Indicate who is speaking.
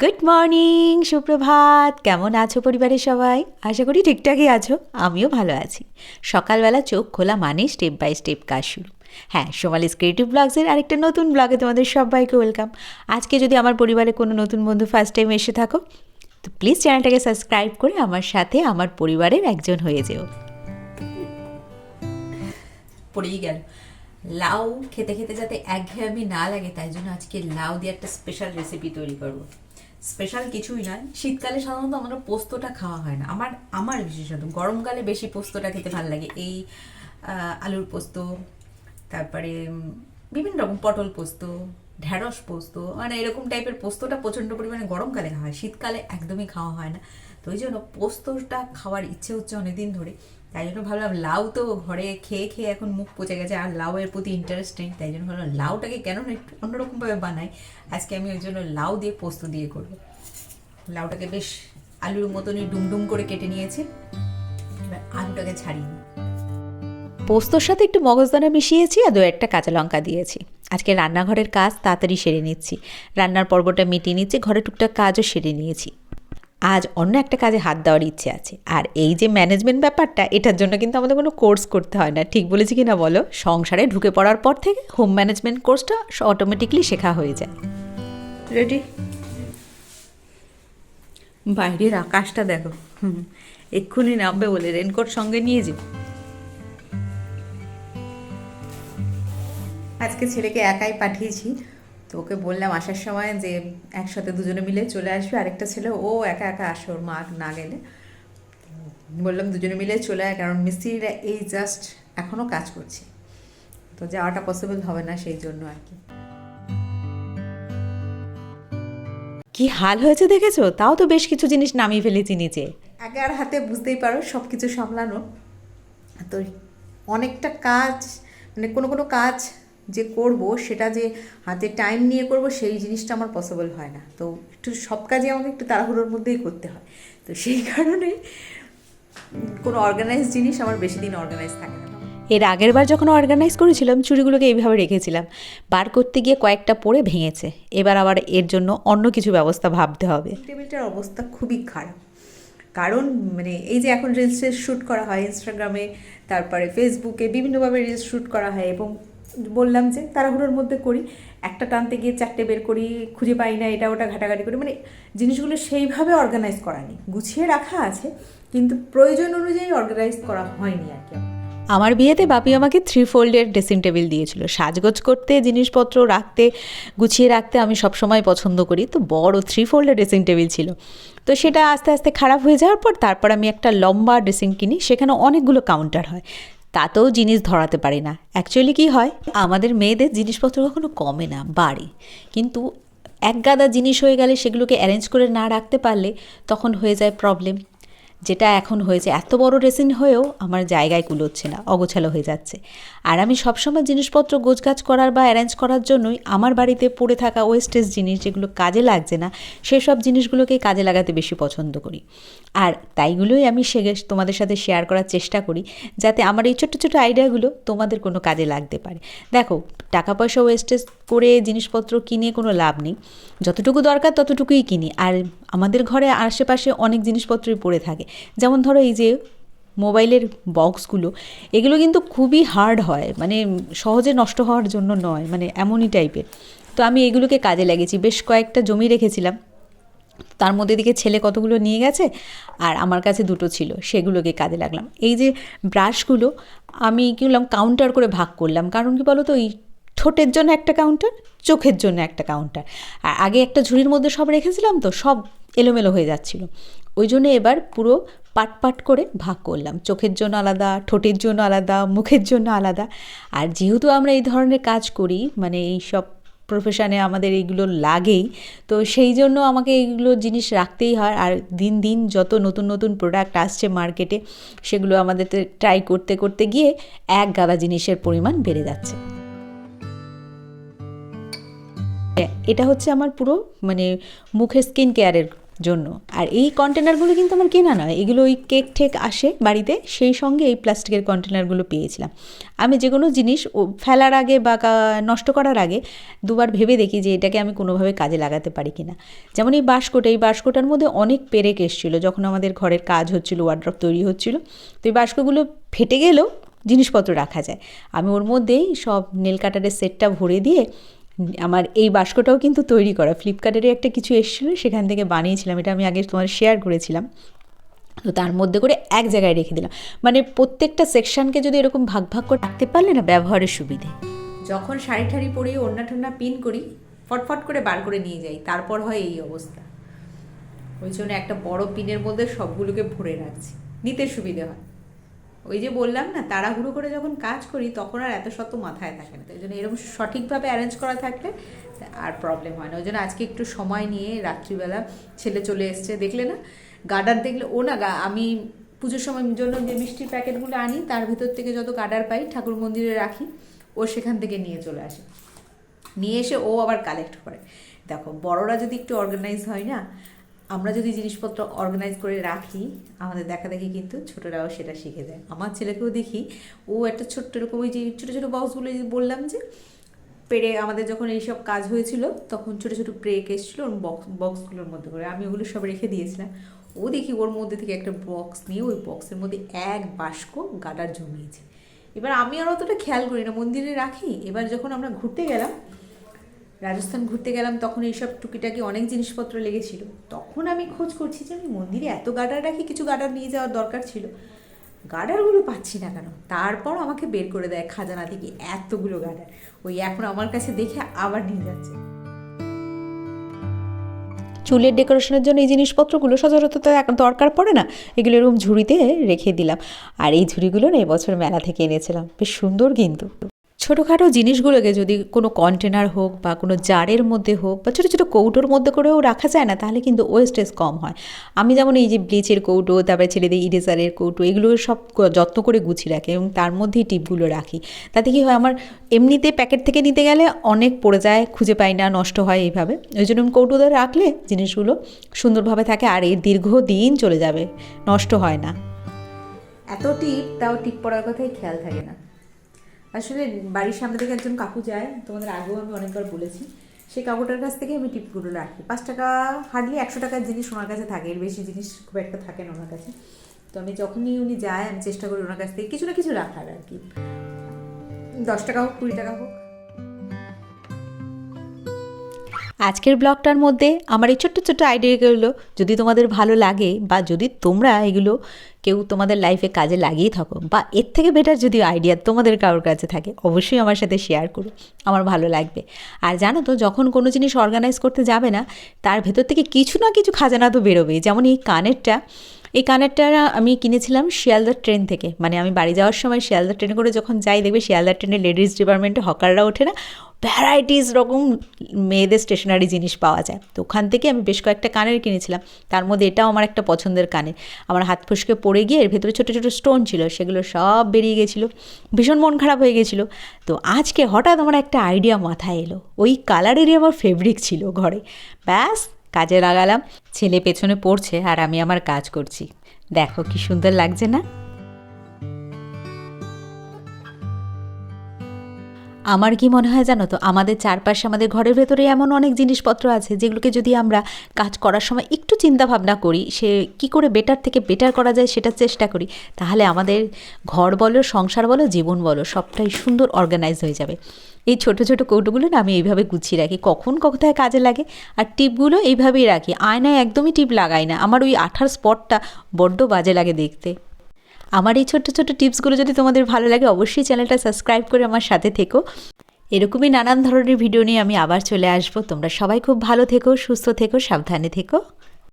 Speaker 1: Good morning সুপ্রভাত। কেমন আছো পরিবারের সবাই? আশা করি ঠিকঠাকই আছো, আমিও ভালো আছি। সকালবেলা চোখ খোলা মানে স্টেপ বাই স্টেপ কাজ শুরু। হ্যাঁ সোমালিস ক্রিয়েটিভ ব্লগসের আরেকটা নতুন ব্লগে তোমাদের সবাইকে ওয়েলকাম আজকে যদি আমার পরিবারে কোনো নতুন বন্ধু ফার্স্ট টাইম এসে থাকো, তো প্লিজ চ্যানেলটাকে সাবস্ক্রাইব করে আমার সাথে আমার পরিবারের একজন হয়ে যেও। পড়েই গেল। লাউ খেতে খেতে যাতে একঘেয়েমি না লাগে, তাই জন্য আজকে লাউ দিয়ে একটা স্পেশাল রেসিপি তৈরি করব। স্পেশাল কিছুই নয়। শীতকালে সাধারণত আমরা পোস্তটা খাওয়া হয় না। আমার আমার বিশেষত। গরমকালে বেশি পোস্তটা খেতে ভালো লাগে। এই আলুর পোস্ত, তারপরে বিভিন্ন রকম পটল পোস্ত ঢ্যাঁড়স পোস্ত মানে এরকম টাইপের পোস্তটা প্রচণ্ড পরিমাণে গরমকালে খাওয়া হয়, শীতকালে একদমই খাওয়া হয় না। তো ওই জন্য পোস্তটা খাওয়ার ইচ্ছে হচ্ছে অনেকদিন ধরে। তাই জন্য ভাবলাম লাউ তো ঘরে খেয়ে খেয়ে এখন মুখ পচে গেছে, আর লাউয়ের প্রতি ইন্টারেস্ট নেই। তাই জন্য ভাবলাম লাউটাকে কেন একটু অন্যরকমভাবে বানাই। আজকে আমি ওই জন্য লাউ দিয়ে পোস্ত দিয়ে করব। লাউটাকে বেশ আলুর মতনই ডুমডুম করে কেটে নিয়েছি। এবার আলুটাকে ছাড়িয়ে নিই। পোস্তর সাথে একটু মগজদানা মিশিয়েছি আর দু একটা কাঁচা লঙ্কা দিয়েছি। আজকে রান্নাঘরের কাজ তাড়াতাড়ি সেরে নিচ্ছি। রান্নার পর্বটা মিটিয়ে নিচ্ছি, ঘরে টুকটাক কাজও সেরে নিয়েছি। আজ অন্য একটা কাজে হাত দেওয়ার ইচ্ছে আছে। আর এই যে ম্যানেজমেন্ট ব্যাপারটা, এটার জন্য কিন্তু আমাদের কোনো কোর্স করতে হয় না। ঠিক বলেছি কি না বলো? সংসারে ঢুকে পড়ার পর থেকে হোম ম্যানেজমেন্ট কোর্সটা অটোমেটিকলি শেখা হয়ে যায়। রেডি বাইরের আকাশটা দেখো। এক্ষুনি নামবে বলে রেনকোট সঙ্গে নিয়ে যাও আজকে ছেলেকে একাই পাঠিয়েছি। তো ওকে বললাম আসার সময় যে একসাথে দুজনে মিলে চলে আসবে। আরেকটা ছেলে ও একা একা আসে ওর মা না গেলে। বললাম দুজনে মিলে চলে আয় কারণ মিস্ত্রিরা এই জাস্ট এখনও কাজ করছে। তো যাওয়াটা পসিবল হবে না সেই জন্য আর কি। কি হাল হয়েছে দেখেছ? তাও তো বেশ কিছু জিনিস নামিয়ে ফেলেছি নিচে। আর হাতে বুঝতেই পারো সব কিছু সামলানো। তো অনেকটা কাজ মানে কোনো কোনো কাজ যে করব সেটা যে হাতে টাইম নিয়ে করব সেই জিনিসটা আমার পসিবল হয় না। তো একটু সব কাজে আমাকে একটু তাড়াহুড়োর মধ্যেই করতে হয়। তো সেই কারণে কোনো অর্গানাইজ জিনিস আমার বেশি দিন অর্গানাইজ থাকে না। এর আগের বার যখন অর্গানাইজ করেছিলাম চুড়িগুলোকে এইভাবে রেখেছিলাম। বার করতে গিয়ে কয়েকটা পরে ভেঙেছে। এবার আবার এর জন্য অন্য কিছু ব্যবস্থা ভাবতে হবে। টেবিলটার অবস্থা খুবই খারাপ। কারণ মানে এই যে এখন রিলস শ্যুট করা হয় ইনস্টাগ্রামে তারপরে ফেসবুকে বিভিন্নভাবে রিলস শ্যুট করা হয় এবং বললাম যে তাড়াহুড়োর মধ্যে করি। একটা টানতে গিয়ে চারটে বের করি, খুঁজে পাই না, এটা ওটা ঘাটাঘাটি করি। মানে জিনিসগুলো সেইভাবে অর্গানাইজ করা নেই। গুছিয়ে রাখা আছে, কিন্তু প্রয়োজন অনুযায়ী অর্গানাইজ করা হয়নি আর কি। আমার বিয়েতে বাপি আমাকে থ্রি ফোল্ডের ড্রেসিং টেবিল দিয়েছিল। সাজগোজ করতে, জিনিসপত্র রাখতে, গুছিয়ে রাখতে আমি সবসময় পছন্দ করি। তো বড় থ্রি ফোল্ডের ড্রেসিং টেবিল ছিল। তো সেটা আস্তে আস্তে খারাপ হয়ে যাওয়ার পর তারপর আমি একটা লম্বা ড্রেসিং কিনি, সেখানে অনেকগুলো কাউন্টার হয়। তাতেও জিনিস ধরাতে পারি না। অ্যাকচুয়ালি কি হয়? আমাদের মেয়েদের জিনিসপত্র কখনো কমে না, বাড়ে। কিন্তু এক গাদা জিনিস হয়ে গেলে সেগুলোকে অ্যারেঞ্জ করে না রাখতে পারলে তখন হয়ে যায় প্রবলেম যেটা এখন হয়েছে, এত বড় রেসিন হয়েও আমার জায়গায় কুলোচ্ছে না, অগোছালো হয়ে যাচ্ছে। আর আমি সবসময় জিনিসপত্র গোছগাছ করার বা অ্যারেঞ্জ করার জন্যই আমার বাড়িতে পড়ে থাকা ওয়েস্টেজ জিনিস যেগুলো কাজে লাগছে না, সেসব জিনিসগুলোকেই কাজে লাগাতে বেশি পছন্দ করি। আর তাইগুলোই আমি সে তোমাদের সাথে শেয়ার করার চেষ্টা করি, যাতে আমার এই ছোটো ছোটো আইডিয়াগুলো তোমাদের কোনো কাজে লাগতে পারে। দেখো টাকা পয়সা ওয়েস্টেজ করে জিনিসপত্র কিনে কোনো লাভ নেই। যতটুকু দরকার ততটুকুই কিনি। আর আমাদের ঘরে আশেপাশে অনেক জিনিসপত্রই পড়ে থাকে। যেমন ধরো এই যে মোবাইলের বক্সগুলো, এগুলো কিন্তু খুবই হার্ড হয় মানে সহজে নষ্ট হওয়ার জন্য নয় মানে এমনই টাইপের তো আমি এগুলোকে কাজে লাগিয়েছি। বেশ কয়েকটা জমি রেখেছিলাম। তার মধ্যে দিকে ছেলে কতগুলো নিয়ে গেছে, আর আমার কাছে দুটো ছিল, সেগুলোকে কাজে লাগলাম। এই যে ব্রাশগুলো আমি কী বললাম কাউন্টার করে ভাগ করলাম। কারণ কি বলো তো এই ঠোঁটের জন্য একটা কাউন্টার চোখের জন্য একটা কাউন্টার আর আগে একটা ঝুড়ির মধ্যে সব রেখেছিলাম তো, সব এলোমেলো হয়ে যাচ্ছিল। ওই জন্য এবার পুরো পাট পাট করে ভাগ করলাম। চোখের জন্য আলাদা, ঠোঁটের জন্য আলাদা, মুখের জন্য আলাদা। আর যেহেতু আমরা এই ধরনের কাজ করি মানে এই সব প্রফেশনে আমাদের এইগুলো লাগেই, তো সেই জন্য আমাকে এইগুলো জিনিস রাখতেই হয়। আর দিন দিন যত নতুন নতুন প্রোডাক্ট আসছে মার্কেটে সেগুলো আমাদের ট্রাই করতে করতে গিয়ে এক গাদা জিনিসের পরিমাণ বেড়ে যাচ্ছে। এটা হচ্ছে আমার পুরো মানে মুখের স্কিন কেয়ারের জন্য। আর এই কন্টেনারগুলো কিন্তু আমার কেনা নয়, এগুলো ওই কেক ঠেক আসে বাড়িতে, সেই সঙ্গে এই প্লাস্টিকের কন্টেনারগুলো পেয়েছিলাম। আমি যে কোনো জিনিস ফেলার আগে বা নষ্ট করার আগে দুবার ভেবে দেখি যে এটাকে আমি কোনোভাবে কাজে লাগাতে পারি কি না যেমন এই বাস্কটা, এই বাস্কটার মধ্যে অনেক পেরেক এসেছিল, যখন আমাদের ঘরের কাজ হচ্ছিল ওয়ার্ড্রপ তৈরি হচ্ছিল। তো এই বাস্কগুলো ফেটে গেলেও জিনিসপত্র রাখা যায়। আমি ওর মধ্যেই সব নেল কাটারের সেটটা ভরে দিয়ে আমার এই বাস্কটাও কিন্তু তৈরি করা। ফ্লিপকার্টেরই একটা কিছু এসেছিল, সেখান থেকে বানিয়েছিলাম। এটা আমি আগে তোমার শেয়ার করেছিলাম। তো তার মধ্যে করে এক জায়গায় রেখে দিলাম। মানে প্রত্যেকটা সেকশনকে যদি এরকম ভাগ ভাগ করে রাখতে পারলে না ব্যবহারের সুবিধে। যখন শাড়ি ঠাড়ি পরিয়ে ওড়না টোনা পিন করি, ফটফট করে বার করে নিয়ে যাই, তারপর হয় এই অবস্থা। ওই জন্য একটা বড় পিনের মধ্যে সবগুলোকে ভরে রাখছি। নিতে সুবিধে হয়। ওই যে বললাম না, তাড়াহুড়ো করে যখন কাজ করি তখন আর এত শত মাথায় থাকে না তাই জন্য এরকম সঠিকভাবে অ্যারেঞ্জ করা থাকলে আর প্রবলেম হয় না। ওই জন্য আজকে একটু সময় নিয়ে রাত্রিবেলা ছেলে চলে এসছে, দেখলে না? গার্ডার দেখলে, ও না আমি পুজোর সময় জন্য যে মিষ্টির প্যাকেটগুলো আনি, তার ভিতর থেকে যত গার্ডার পাই ঠাকুর মন্দিরে রাখি, ও সেখান থেকে নিয়ে চলে আসে। নিয়ে এসে ও আবার কালেক্ট করে। দেখো, বড়রা যদি একটু অর্গানাইজ হয় না আমরা যদি জিনিসপত্র অর্গানাইজ করে রাখি, আমাদের দেখা দেখি কিন্তু ছোটরাও সেটা শিখে যায়। আমার ছেলেকেও দেখি, ও একটা ছোট্ট এরকম ওই যে ছোটো ছোটো বক্সগুলো যে বললাম যে, পেরে আমাদের যখন এইসব কাজ হয়েছিল, তখন ছোটো ছোটো ব্রেক এসেছিল ওর বক্স বক্সগুলোর মধ্যে করে। আমি ওগুলো সব রেখে দিয়েছিলাম। ও দেখি ওর মধ্যে থেকে একটা বক্স নিয়ে ওই বক্সের মধ্যে এক বাস্ক গাডার জমিয়েছে। এবার আমি আর অতটা খেয়াল করি না, মন্দিরে রাখি। এবার যখন আমরা ঘুরতে গেলাম রাজস্থান ঘুরতে গেলাম, তখন এইসব টুকিটাকি অনেক জিনিসপত্র লেগেছিল। তখন আমি খোঁজ করছি যে আমি মন্দিরে এত গাডার রাখি, কিছু গাডার নিয়ে যাওয়ার দরকার ছিল। গার্ডারগুলো পাচ্ছি না কেন? তারপর আমাকে বের করে দেয় খাজানা থেকে এতগুলো গার্ডার ওই এখন আমার কাছে দেখে আবার নিয়ে যাচ্ছে। চুলের ডেকোরেশনের জন্য এই জিনিসপত্রগুলো সচরাচর তো এক- দরকার পড়ে না, এগুলো এরকম ঝুড়িতে রেখে দিলাম। আর এই ঝুড়িগুলো না এবছর মেলা থেকে এনেছিলাম। বেশ সুন্দর কিন্তু। ছোটোখাটো জিনিসগুলোকে যদি কোনো কন্টেনার হোক বা কোনো জারের মধ্যে হোক বা ছোটো ছোটো কৌটোর মধ্যে করেও রাখা যায় না, তাহলে কিন্তু ওয়েস্টেজ কম হয়। আমি যেমন এই যে ব্লিচের কৌটো, তারপরে ছেলেদের ইরেজারের কৌটো, এগুলো সব যত্ন করে গুছিয়ে রাখি এবং তার মধ্যেই টিপগুলো রাখি। তাতে কি হয়, আমার এমনিতে প্যাকেট থেকে নিতে গেলে অনেক পড়ে যায়, খুঁজে পাই না, নষ্ট হয় এইভাবে। ওই জন্য কৌটোতে রাখলে জিনিসগুলো সুন্দরভাবে থাকে আর এই দীর্ঘদিন চলে যাবে, নষ্ট হয় না। এত টিপ, তাও টিপ পড়ার কথাই খেয়াল থাকে না। আসলে বাড়ির সামনে থেকে একজন কাকু যায়, তোমাদের আগেও আমি অনেকবার বলেছি, সেই কাকুটার কাছ থেকে আমি টিপগুলো রাখি। পাঁচ টাকা হার্ডলি একশো টাকার জিনিস ওনার কাছে থাকে, এর বেশি জিনিস খুব একটা থাকে না ওনার কাছে। তো আমি যখনই উনি যায়, আমি চেষ্টা করি ওনার কাছ থেকে কিছু না কিছু রাখার আর কি। দশ টাকা হোক, কুড়ি টাকা হোক। আজকের ব্লগটার মধ্যে আমার এই ছোট্ট ছোট্ট আইডিয়াগুলো যদি তোমাদের ভালো লাগে বা যদি তোমরা এগুলো কেউ তোমাদের লাইফে কাজে লাগিয়ে থাকো বা এর থেকে বেটার যদি আইডিয়া তোমাদের কারোর কাছে থাকে, অবশ্যই আমার সাথে শেয়ার করো। আমার ভালো লাগবে। আর জানো তো, যখন কোনো জিনিস অর্গানাইজ করতে যাবে না, তার ভেতর থেকে কিছু না কিছু খাজানা তো বেরোবেই। যেমন এই কানেরটা এই কানেরটা আমি কিনেছিলাম শিয়ালদা ট্রেন থেকে। মানে আমি বাড়ি যাওয়ার সময় শিয়ালদা ট্রেনে করে যখন যাই, দেখবে শিয়ালদা ট্রেনে লেডিস ডিপার্টমেন্টে হকাররা ওঠে না ভ্যারাইটিস রকম মেয়েদের স্টেশনারি জিনিস পাওয়া যায়। তো ওখান থেকে আমি বেশ কয়েকটা কানের কিনেছিলাম। তার মধ্যে এটাও আমার একটা পছন্দের কানে আমার হাত ফসকে পড়ে গিয়ে এর ভেতরে ছোটো ছোটো স্টোন ছিল, সেগুলো সব বেরিয়ে গেছিল। ভীষণ মন খারাপ হয়ে গেছিল। তো আজকে হঠাৎ আমার একটা আইডিয়া মাথায় এলো। ওই কালারেরই আমার ফেব্রিক ছিল ঘরে। ব্যাস কাজে লাগালাম, ছেলে পেছনে পড়ছে আর আমি আমার কাজ করছি। দেখো কি সুন্দর লাগছে না? আমার কি মনে হয় জানো তো? আমাদের চারপাশে, আমাদের ঘরের ভেতরে এমন অনেক জিনিসপত্র আছে যেগুলোকে যদি আমরা কাজ করার সময় একটু চিন্তা ভাবনা করি, সে কি করে বেটার থেকে বেটার করা যায় সেটা চেষ্টা করি, তাহলে আমাদের ঘর বলো, সংসার বলো, জীবন বলো, সবটাই সুন্দর অর্গানাইজ হয়ে যাবে। এই ছোট ছোট কৌটোগুলো না আমি এইভাবে গুছিয়ে রাখি। কখন কোথায় কাজে লাগে? আর টিপগুলো এইভাবেই রাখি। আয়নায় একদমই টিপ লাগাই না। আমার ওই আঠার স্পটটা বড্ড বাজে লাগে দেখতে। আমার এই ছোট্ট ছোট্ট টিপসগুলো যদি তোমাদের ভালো লাগে, অবশ্যই চ্যানেলটা সাবস্ক্রাইব করে আমার সাথে থেকো। এরকমই নানান ধরনের ভিডিও নিয়ে আমি আবার চলে আসব। তোমরা সবাই খুব ভালো থেকো, সুস্থ থেকো, সাবধানে থেকো।